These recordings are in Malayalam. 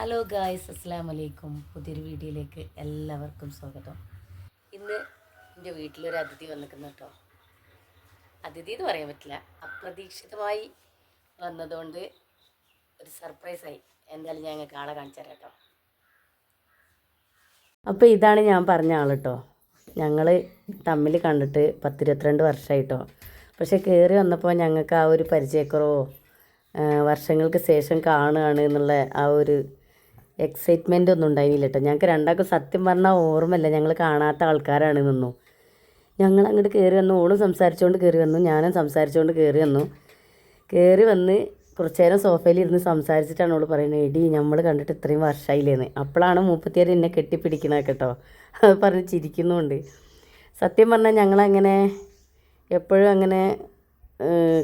ഹലോ ഗായ്സ് അസ്സാം വലൈക്കും പുതിയൊരു വീഡിയോയിലേക്ക് എല്ലാവർക്കും സ്വാഗതം. ഇന്ന് എന്റെ വീട്ടിലൊരു അതിഥി വന്നിരിക്കുന്നു കേട്ടോ. അതിഥി എന്ന് പറയാൻ പറ്റില്ല. അപ്രതീക്ഷിതമായി വന്നതുകൊണ്ട് ഒരു സർപ്രൈസായി എന്തായാലും ഞാൻ ഞങ്ങൾക്ക് ആളെ കാണിച്ചു തരാം കേട്ടോ. അപ്പോൾ ഇതാണ് ഞാൻ പറഞ്ഞ ആൾ കേട്ടോ. ഞങ്ങൾ തമ്മിൽ കണ്ടിട്ട് പത്തിരുപത്തിരണ്ട് വർഷമായിട്ടോ പക്ഷേ കയറി വന്നപ്പോൾ ഞങ്ങൾക്ക് ആ ഒരു പരിചയക്കുറവോ വർഷങ്ങൾക്ക് ശേഷം കാണുകയാണ് എന്നുള്ള ആ ഒരു എക്സൈറ്റ്മെന്റ് ഒന്നും ഉണ്ടായിരുന്നില്ല കേട്ടോ ഞങ്ങൾക്ക് രണ്ടാൾക്കും സത്യം പറഞ്ഞാൽ ഓർമ്മയില്ല. ഞങ്ങൾ കാണാത്ത ആൾക്കാരാണ് നിന്നു. ഞങ്ങൾ അങ്ങോട്ട് കയറി വന്നു. ഓളും സംസാരിച്ചുകൊണ്ട് കയറി വന്നു. ഞാനും സംസാരിച്ചുകൊണ്ട് കയറി വന്നു. കയറി വന്ന് കുറച്ച് നേരം സോഫയിൽ ഇരുന്ന് സംസാരിച്ചിട്ടാണ് ഓൾ പറയുന്നത്. എടി നമ്മൾ കണ്ടിട്ട് ഇത്രയും വർഷമായില്ലേന്ന് അപ്പോഴാണ് മൂപ്പത്തിയാർ എന്നെ കെട്ടിപ്പിടിക്കണത് കേട്ടോ. അത് പറഞ്ഞ് ചിരിക്കുന്നുണ്ട്. സത്യം പറഞ്ഞാൽ ഞങ്ങളങ്ങനെ എപ്പോഴും അങ്ങനെ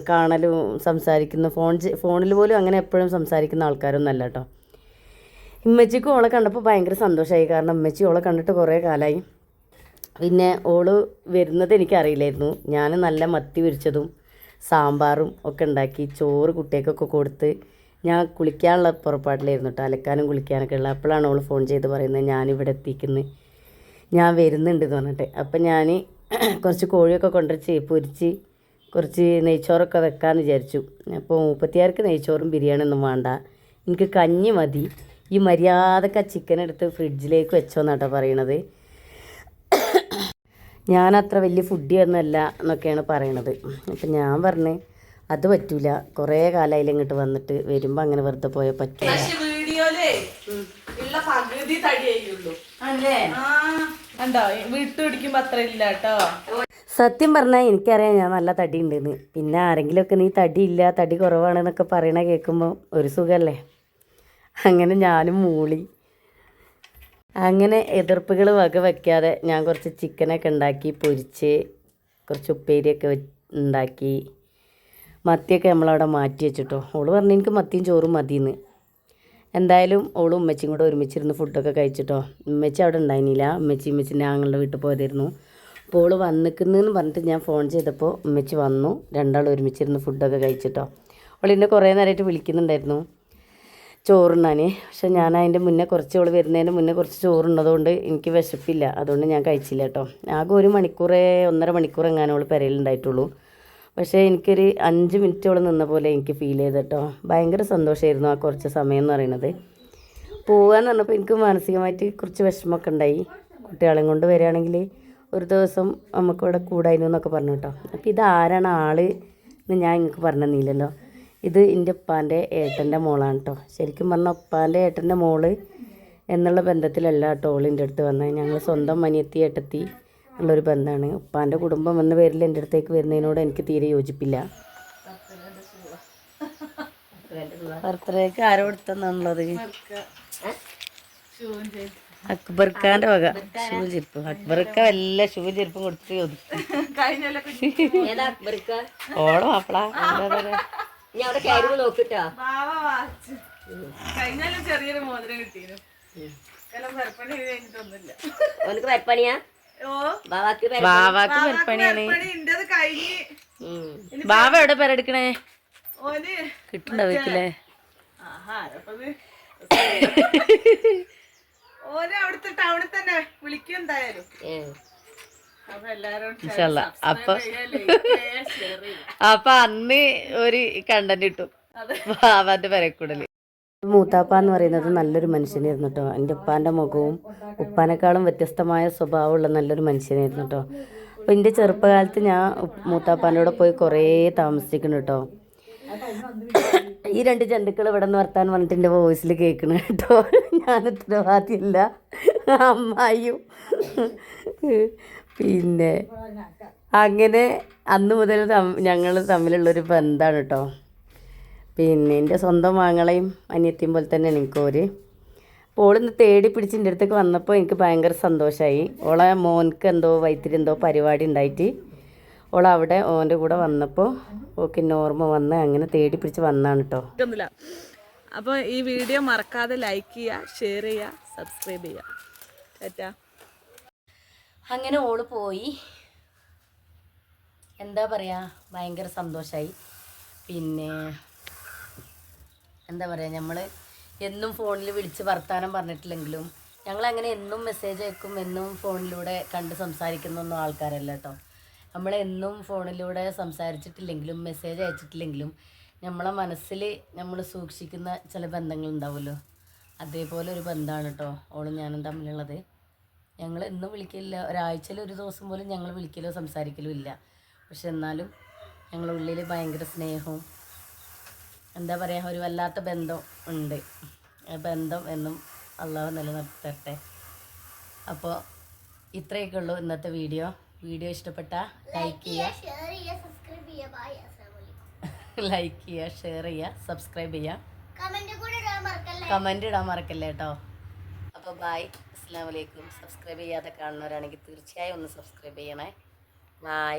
കാണലും സംസാരിക്കുന്ന ഫോൺ ഫോണിൽ പോലും അങ്ങനെ എപ്പോഴും സംസാരിക്കുന്ന ആൾക്കാരൊന്നും അല്ല കേട്ടോ ഉമ്മച്ചിക്കും ഓളെ കണ്ടപ്പോൾ ഭയങ്കര സന്തോഷമായി കാരണം ഉമ്മച്ചി ഓളെ കണ്ടിട്ട് കുറേ കാലമായി പിന്നെ ഓൾ വരുന്നത് എനിക്കറിയില്ലായിരുന്നു. ഞാൻ നല്ല മത്തി വിരിച്ചതും സാമ്പാറും ഒക്കെ ഉണ്ടാക്കി ചോറ് കുട്ടികൾക്കൊക്കെ കൊടുത്ത് ഞാൻ കുളിക്കാനുള്ള പുറപ്പാടിലായിരുന്നു കേട്ടോ അലക്കാനും കുളിക്കാനൊക്കെ ഉള്ള അപ്പോഴാണ് ഓൾ ഫോൺ ചെയ്ത് പറയുന്നത് ഞാനിവിടെ എത്തിക്കുന്നത് ഞാൻ വരുന്നുണ്ട് എന്ന് പറഞ്ഞിട്ട്. അപ്പം ഞാൻ കുറച്ച് കോഴിയൊക്കെ കൊണ്ടുവച്ച് പൊരിച്ച് കുറച്ച് നെയ്ച്ചോറൊക്കെ വെക്കാമെന്ന് വിചാരിച്ചു. അപ്പോൾ മുപ്പത്തിയാർക്ക് നെയ്ച്ചോറും ബിരിയാണിയൊന്നും വേണ്ട. എനിക്ക് കഞ്ഞി മതി. ഈ മര്യാദയ്ക്ക് ആ ചിക്കൻ എടുത്ത് ഫ്രിഡ്ജിലേക്ക് വെച്ചോന്നാട്ടോ പറയണത്. ഞാൻ അത്ര വലിയ ഫുഡി ഒന്നുമല്ല എന്നൊക്കെയാണ് പറയണത്. അപ്പം ഞാൻ പറഞ്ഞ് അത് പറ്റൂല. കുറേ കാലായി ഇങ്ങോട്ട് വന്നിട്ട് വരുമ്പോൾ അങ്ങനെ വെറുതെ പോയ പറ്റൂല. വീഡിയോയിലേ ഉള്ള പകുതി തടിയായുള്ളൂ അല്ലേ ആ. കണ്ടോ? വീട്ടു പിടിക്കുമ്പോ അത്ര ഇല്ല സത്യം പറഞ്ഞാൽ എനിക്കറിയാം ഞാൻ നല്ല തടി ഉണ്ടെന്ന് പിന്നെ ആരെങ്കിലുമൊക്കെ നീ തടി ഇല്ല തടി കുറവാണെന്നൊക്കെ പറയണ കേൾക്കുമ്പോൾ ഒരു സുഖമല്ലേ അങ്ങനെ ഞാനും മൂളി. അങ്ങനെ എതിർപ്പുകൾ വക വയ്ക്കാതെ ഞാൻ കുറച്ച് ചിക്കനൊക്കെ ഉണ്ടാക്കി പൊരിച്ച് കുറച്ച് ഉപ്പേരിയൊക്കെ ഉണ്ടാക്കി. മത്തിയൊക്കെ നമ്മളവിടെ മാറ്റി വെച്ചിട്ടോ. ഓൾ പറഞ്ഞു എനിക്ക് മത്തിയും ചോറും മതിയെന്ന് എന്തായാലും ഓളും ഉമ്മച്ചിയും കൂടെ ഒരുമിച്ചിരുന്ന് ഫുഡൊക്കെ കഴിച്ചിട്ടോ. ഉമ്മച്ചി അവിടെ ഉണ്ടായിരുന്നില്ല. ഉമ്മച്ചി ഉമ്മച്ചിന്റെ ഞങ്ങളുടെ വീട്ടിൽ പോയതായിരുന്നു. അപ്പോൾ ഓൾ വന്നിക്കുന്നെന്ന് പറഞ്ഞിട്ട് ഞാൻ ഫോൺ ചെയ്തപ്പോൾ ഉമ്മച്ചി വന്നു. രണ്ടാളും ഒരുമിച്ചിരുന്ന് ഫുഡൊക്കെ കഴിച്ചിട്ടോ. അവൾ എന്നെ കുറേ നേരമായിട്ട് വിളിക്കുന്നുണ്ടായിരുന്നു. ചോറുണ്ണാൻ പക്ഷെ ഞാൻ അതിന്റെ മുന്നേ കുറച്ച് ഓൾ വരുന്നതിന് മുന്നേ കുറച്ച് ചോറുണ്ടതുകൊണ്ട് എനിക്ക് വിശപ്പില്ല. അതുകൊണ്ട് ഞാൻ കഴിച്ചില്ല കേട്ടോ. ആകെ ഒരു മണിക്കൂറേ ഒന്നര മണിക്കൂർ എങ്ങാനും അവൾ പെരയിലുണ്ടായിട്ടുള്ളൂ പക്ഷേ എനിക്കൊരു അഞ്ച് മിനിറ്റ് അവൾ നിന്ന പോലെ എനിക്ക് ഫീൽ ചെയ്ത് കേട്ടോ. ഭയങ്കര സന്തോഷമായിരുന്നു ആ കുറച്ച് സമയം എന്ന് പറയുന്നത്. പോകാന്ന് പറഞ്ഞപ്പോൾ എനിക്ക് മാനസികമായിട്ട് കുറച്ച് വിഷമമൊക്കെ ഉണ്ടായി. കുട്ടികളെയും കൊണ്ട് വരികയാണെങ്കിൽ ഒരു ദിവസം നമുക്കിവിടെ കൂടായിരുന്നു എന്നൊക്കെ പറഞ്ഞു കേട്ടോ. അപ്പോൾ ഇതാരാണ് ആൾ എന്ന് ഞാൻ നിങ്ങൾക്ക് പറഞ്ഞില്ലല്ലോ ഇത് എന്റെ ഉപ്പാന്റെ ഏട്ടന്റെ മോളാണ് കേട്ടോ ശരിക്കും പറഞ്ഞാൽ ഉപ്പാന്റെ ഏട്ടന്റെ മോൾ എന്നുള്ള ബന്ധത്തിലല്ല കേട്ടോ ഓളിന്റെ അടുത്ത് വന്നത്. ഞങ്ങൾ സ്വന്തം മനിയത്തി ഏട്ടത്തി ഉള്ളൊരു ബന്ധമാണ് ഉപ്പാന്റെ കുടുംബം എന്ന പേരിൽ എന്റെ അടുത്തേക്ക് വരുന്നതിനോട് എനിക്ക് തീരെ യോജിപ്പില്ല. ബർത്ത്ഡേക്ക് ആരോ അക്ബർ അക്ബർഖാന്റെ വക. ഷൂ ചെരുപ്പ് അക്ബർക്ക വല്ല ഷൂ ചെരുപ്പും കൊടുത്തിട്ട് ചോദിക്കും. കഴിഞ്ഞ ഓളോ അവിടെ കയറി വാച്ച് കഴിഞ്ഞാലും ചെറിയൊരു മോതിരം കിട്ടിയിരുന്നു. ഓനക്ക് വരപ്പണിയാ ഓ. ബാവാക്ക് പെരപ്പണിയാണ് ബാവ എവിടെ പെരെടുക്കണേ കിട്ടുണ്ടാവില്ലേ അവിടുത്തെ ടൗണിൽ തന്നെ വിളിക്കും എന്തായാലും. അപ്പൊ ഇൻഷാല്ലാ. അപ്പൊ അപ്പൊ അന്ന് ഒരു കണ്ടന്റ് കിട്ടും അവന്റെ പെരക്കൂടൽ. മൂത്താപ്പ എന്ന് പറയുന്നത് നല്ലൊരു മനുഷ്യനായിരുന്നു കേട്ടോ എന്റെ ഉപ്പാന്റെ മുഖവും ഉപ്പാനേക്കാളും വ്യത്യസ്തമായ സ്വഭാവമുള്ള നല്ലൊരു മനുഷ്യനായിരുന്നു കേട്ടോ അപ്പോൾ എന്റെ ചെറുപ്പകാലത്ത് ഞാൻ മൂത്താപ്പാന്റെ കൂടെ പോയി കുറേ താമസിക്കുന്നു കേട്ടോ ഈ രണ്ട് ജന്തുക്കൾ ഇവിടെ നിന്ന് വർത്താൻ പറഞ്ഞിട്ട് എന്റെ വോയിസിൽ കേൾക്കണ കേട്ടോ ഞാൻ ഉത്തരവാദിയല്ല. അമ്മായിയും. പിന്നെ അങ്ങനെ അന്ന് മുതൽ ഞങ്ങൾ തമ്മിലുള്ളൊരു ബന്ധമാണ് കേട്ടോ പിന്നെ എന്റെ സ്വന്തം മാങ്ങളെയും അനിയത്തിയും പോലെ തന്നെ എനിക്ക് ഒരു അപ്പോൾ ഓളിന്ന് തേടി പിടിച്ച് എന്റെ അടുത്തേക്ക് വന്നപ്പോൾ എനിക്ക് ഭയങ്കര സന്തോഷമായി ഓളെ മോൻക്ക് എന്തോ വൈത്തിരി എന്തോ പരിപാടി ഉണ്ടായിട്ട് ഓൾ അവിടെ ഓന്റെ കൂടെ വന്നപ്പോൾ ഓക്കെ ഓർമ്മ വന്ന് അങ്ങനെ തേടി പിടിച്ച് വന്നാണ് കേട്ടോ അപ്പോൾ അപ്പൊ ഈ വീഡിയോ മറക്കാതെ ലൈക്ക് ചെയ്യുക ഷെയർ ചെയ്യുക സബ്സ്ക്രൈബ് ചെയ്യുക. അങ്ങനെ ഓൾ പോയി. എന്താ പറയുക ഭയങ്കര സന്തോഷമായി പിന്നെ എന്താ പറയുക നമ്മൾ എന്നും ഫോണിൽ വിളിച്ച് വർത്താനം പറഞ്ഞിട്ടില്ലെങ്കിലും ഞങ്ങൾ അങ്ങനെ എന്നും മെസ്സേജ് അയക്കും എന്നും ഫോണിലൂടെ കണ്ട് സംസാരിക്കുന്നൊന്നും ആൾക്കാരല്ല കേട്ടോ നമ്മളെന്നും ഫോണിലൂടെ സംസാരിച്ചിട്ടില്ലെങ്കിലും മെസ്സേജ് അയച്ചിട്ടില്ലെങ്കിലും നമ്മളെ മനസ്സിൽ നമ്മൾ സൂക്ഷിക്കുന്ന ചില ബന്ധങ്ങൾ ബന്ധങ്ങളുണ്ടാവുമല്ലോ. അതേപോലെ ഒരു ബന്ധമാണ് കേട്ടോ ഓളും ഞാനും തമ്മിലുള്ളത്. ഞങ്ങൾ എന്നും വിളിക്കില്ല ഒരാഴ്ചയിൽ ഒരു ദിവസം പോലും ഞങ്ങൾ വിളിക്കലോ സംസാരിക്കലോ ഇല്ല. പക്ഷെ എന്നാലും ഞങ്ങളുടെ ഉള്ളിൽ ഭയങ്കര സ്നേഹവും എന്താ പറയുക ഒരു വല്ലാത്ത ബന്ധം ഉണ്ട്. ആ ബന്ധം എന്നും അള്ളാഹു നിലനിർത്തട്ടെ. അപ്പോൾ ഇത്രയൊക്കെ ഉള്ളൂ ഇന്നത്തെ വീഡിയോ. വീഡിയോ ഇഷ്ടപ്പെട്ട ലൈക്ക് ചെയ്യുക ലൈക്ക് ചെയ്യുക ഷെയർ ചെയ്യുക സബ്സ്ക്രൈബ് ചെയ്യുക ഇടാൻ മറക്കല്ലേ? കമന്റ് ഇടാൻ മറക്കല്ലേ കേട്ടോ അപ്പോൾ ബായ് അസ്സാം വലൈക്കും സബ്സ്ക്രൈബ് ചെയ്യാതെ കാണുന്നവരാണെങ്കിൽ തീർച്ചയായും ഒന്ന് സബ്സ്ക്രൈബ് ചെയ്യണേ. ബൈ